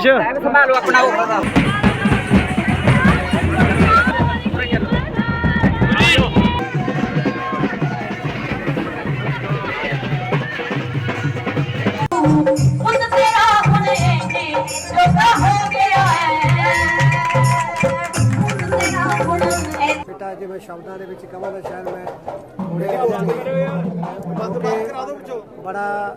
ਮਨੀਸ਼ ਸੰਭਾਲੋ ਆਪਣਾ ਉਹ। ਹੁਣ ਤੇਰਾ ਹੁਣ ਇੰਨੇ ਜੋਗਾ ਹੋ ਗਿਆ ਹੈ ਹੁਣ ਤੇਰਾ ਹੁਣ ਇੰਨੇ ਬੇਟਾ ਜੇ ਮੈਂ ਸ਼ਬਦਾਂ ਦੇ ਵਿੱਚ ਕਹਾਂ ਤਾਂ ਸ਼ਾਇਦ ਮੈਂ ਬੜਾ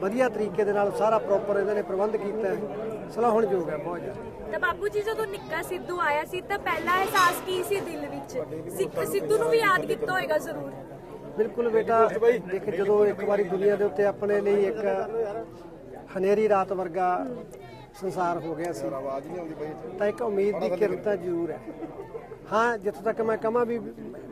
ਵਧੀਆ ਤਰੀਕੇ ਦੇ ਨਾਲ ਸਾਰਾ ਪ੍ਰੋਪਰ ਇਹਨਾਂ ਨੇ ਪ੍ਰਬੰਧ ਕੀਤਾ ਹੈ। ਸਲਾਹੁਣਯੋਗ ਹੈ ਬਹੁਤ ਜ਼ਿਆਦਾ। ਤਾਂ ਬਾਪੂ ਜੀ ਜਦੋਂ ਨਿੱਕਾ ਸਿੱਧੂ ਆਇਆ ਸੀ ਤਾਂ ਪਹਿਲਾ ਅਹਿਸਾਸ ਕੀ ਸੀ ਦਿਲ ਵਿੱਚ? ਸਿੱਖ ਸਿੱਧੂ ਨੂੰ ਵੀ ਯਾਦ ਕੀਤਾ ਹੋਏਗਾ ਜ਼ਰੂਰ। ਬਿਲਕੁਲ ਬੇਟਾ ਦੇਖ ਜਦੋਂ ਇੱਕ ਵਾਰੀ ਦੁਨੀਆ ਦੇ ਉੱਤੇ ਆਪਣੇ ਲਈ ਇੱਕ ਹਨੇਰੀ ਰਾਤ ਵਰਗਾ ਸੰਸਾਰ ਹੋ ਗਿਆ ਸੀ ਆਵਾਜ਼ ਨਹੀਂ ਆਉਂਦੀ ਬਈ ਤਾਂ ਇੱਕ ਉਮੀਦ ਦੀ ਕਿਰਨ ਤਾਂ ਜ਼ਰੂਰ ਹੈ। ਹਾਂ ਜਿੱਥੋਂ ਤੱਕ ਮੈਂ ਕਹਾਂ ਵੀ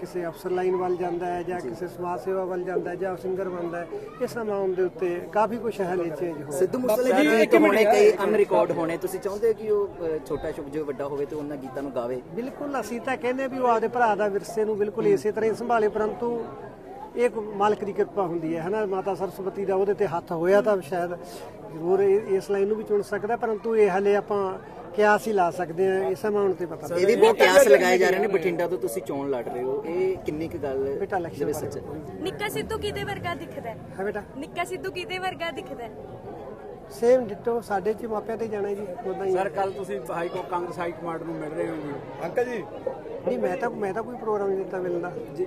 ਕਿਸੇ ਅਫਸਰ ਲਾਈਨ ਵੱਲ ਜਾਂਦਾ ਹੈ ਜਾਂ ਕਿਸੇ ਸਮਾਜ ਸੇਵਾ ਵੱਲ ਜਾਂਦਾ ਹੈ ਜਾਂ ਸਿੰਗਰ ਬਣਦਾ ਹੈ ਇਸ ਨਾਮ ਦੇ ਉੱਤੇ ਕਾਫੀ ਕੁਝ ਹਲੇ ਚੇਂਜ ਹੋ ਸਿੱਧੂ ਮੂਸੇਵਾਲੇ ਦੇ ਗੀਤ ਹੋਣੇ ਕਈ ਅਨਰਿਕਾਰਡ ਹੋਣੇ ਤੁਸੀਂ ਚਾਹੁੰਦੇ ਹੋ ਕਿ ਉਹ ਛੋਟਾ ਸ਼ੁਭ ਜੋ ਵੱਡਾ ਹੋਵੇ ਤੇ ਉਹਨਾਂ ਗੀਤਾਂ ਨੂੰ ਗਾਵੇ? ਬਿਲਕੁਲ ਅਸੀਂ ਤਾਂ ਕਹਿੰਦੇ ਵੀ ਉਹ ਆਪਦੇ ਭਰਾ ਦਾ ਵਿਰਸੇ ਨੂੰ ਬਿਲਕੁਲ ਇਸੇ ਤਰ੍ਹਾਂ ਹੀ ਸੰਭਾਲੇ ਪਰੰਤੂ ਇਹ ਇੱਕ ਮਾਲਕ ਦੀ ਕਿਰਪਾ ਹੁੰਦੀ ਹੈ ਹਨਾ? ਮਾਤਾ ਸਰਸਵਤੀ ਦਾ ਉਹਦੇ ਤੇ ਹੱਥ ਹੋਇਆ ਤਾਂ ਸ਼ਾਇਦ ਜ਼ਰੂਰ ਇਹ- ਇਸ ਲਾਈਨ ਨੂੰ ਵੀ ਚੁਣ ਸਕਦਾ ਪਰੰਤੂ ਇਹ ਹਲੇ ਆਪਾਂ ਕਿਆਸ ਹੀ ਲਾ ਸਕਦੇ ਹਾਂ ਇਸ ਅਮਾਉਂਟ ਤੇ ਪਤਾ ਇਹਦੀ ਬਹੁਤ ਕਿਆਸ ਲਗਾਏ ਜਾ ਰਹੇ ਨੇ ਬਠਿੰਡਾ ਤੋਂ ਤੁਸੀਂ ਚੋਣ ਲੜ ਰਹੇ ਹੋ। ਇਹ ਕਿੰਨੀ ਕੁ ਗੱਲ ਬੇਟਾ ਵਿੱਚ ਸੱਚ ਨਿੱਕਾ ਸਿੱਧੂ ਕਿਹਦੇ ਵਰਗਾ ਦਿਖਦਾ ਹੈ? ਹੈ ਬੇਟਾ। ਨਿੱਕਾ ਸਿੱਧੂ ਕਿਹਦੇ ਵਰਗਾ ਦਿਖਦਾ ਹੈ? ਸੇਮ ਡਿਟੋ ਸਾਡੇ ਚ ਮਾਪਿਆਂ ਤੇ ਜਾਣਾ ਜੀ ਉਦਾਂ ਹੀ ਸਰ ਕੱਲ ਤੁਸੀਂ ਹਾਈ ਕੋ ਕਾਂਗਰਸ ਹਾਈ ਕਮਾਂਡ ਨੂੰ ਮਿਲ ਰਹੇ ਹੋ ਜੀ ਅੰਕਲ ਜੀ ਨਹੀਂ ਮੈਂ ਤਾਂ ਮੈਂ ਤਾਂ ਕੋਈ ਪ੍ਰੋਗਰਾਮ ਨਹੀਂ ਦਿੱਤਾ ਮਿਲਦਾ ਜੀ।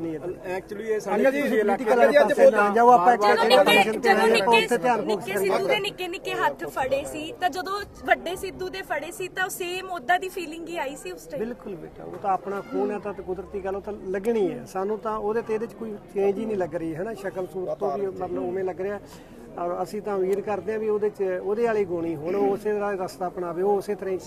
ਨਹੀਂ ਏਦਾਂ। ਐਕਚੁਅਲੀ ਇਹ ਸਾਡੇ ਅੰਕਲ ਜੀ ਪੋਲੀਟੀਕਲ ਪਾਸੇ ਨਾ ਜਾਓ ਆਪਾਂ ਇੱਕ ਜਦੋਂ ਨਿੱਕੇ ਇਲੈਕਸ਼ਨ ਤੇ ਜਦੋਂ ਆਏ ਆਪਾਂ ਉੱਥੇ ਨਿੱਕੇ ਧਿਆਨ ਫੋਕਸ ਨਿੱਕੇ ਸਿੱਧੂ ਦੇ ਨਿੱਕੇ ਨਿੱਕੇ ਹੱਥ ਫੜੇ ਸੀ ਤਾਂ ਜਦੋਂ ਵੱਡੇ ਸਿੱਧੂ ਦੇ ਫੜੇ ਸੀ ਤਾਂ ਸੇਮ ਉਦਾਂ ਦੀ ਫੀਲਿੰਗ ਹੀ ਆਈ ਸੀ ਉਸ ਟਾਈਮ ਬਿਲਕੁਲ ਬੇਟਾ ਉਹ ਤਾਂ ਆਪਣਾ ਖੂਨ ਹੈ ਤਾਂ ਤੇ ਕੁਦਰਤੀ ਗੱਲ ਉਹ ਤਾਂ ਲੱਗਣੀ ਹੈ। ਸਾਨੂੰ ਤਾਂ ਉਹਦੇ ਤੇ ਇਹਦੇ ਚ ਕੋਈ ਚੇਂਜ ਹੀ ਨਹੀਂ ਲੱਗ ਰਹੀ ਹੈ ਨਾ ਸ਼ਕਲ ਸੂਰਤ ਤੋਂ ਵੀ ਮਤਲਬ ਉਵੇਂ ਲੱਗ ਰਿਹਾ। ਔਰ ਅਸੀਂ ਤਾਂ ਉਮੀਦ ਕਰਦੇ ਹਾਂ ਵੀ ਉਹਦੇ ਚ ਉਹਦੇ ਵਾਲੀ ਗੋਣੀ ਹੁਣ ਉਸੇ ਤਰ੍ਹਾਂ ਰਸਤਾ ਅਪਣਾਵੇ ਉਹ ਉਸੇ ਤਰ੍ਹਾਂ ਹੀ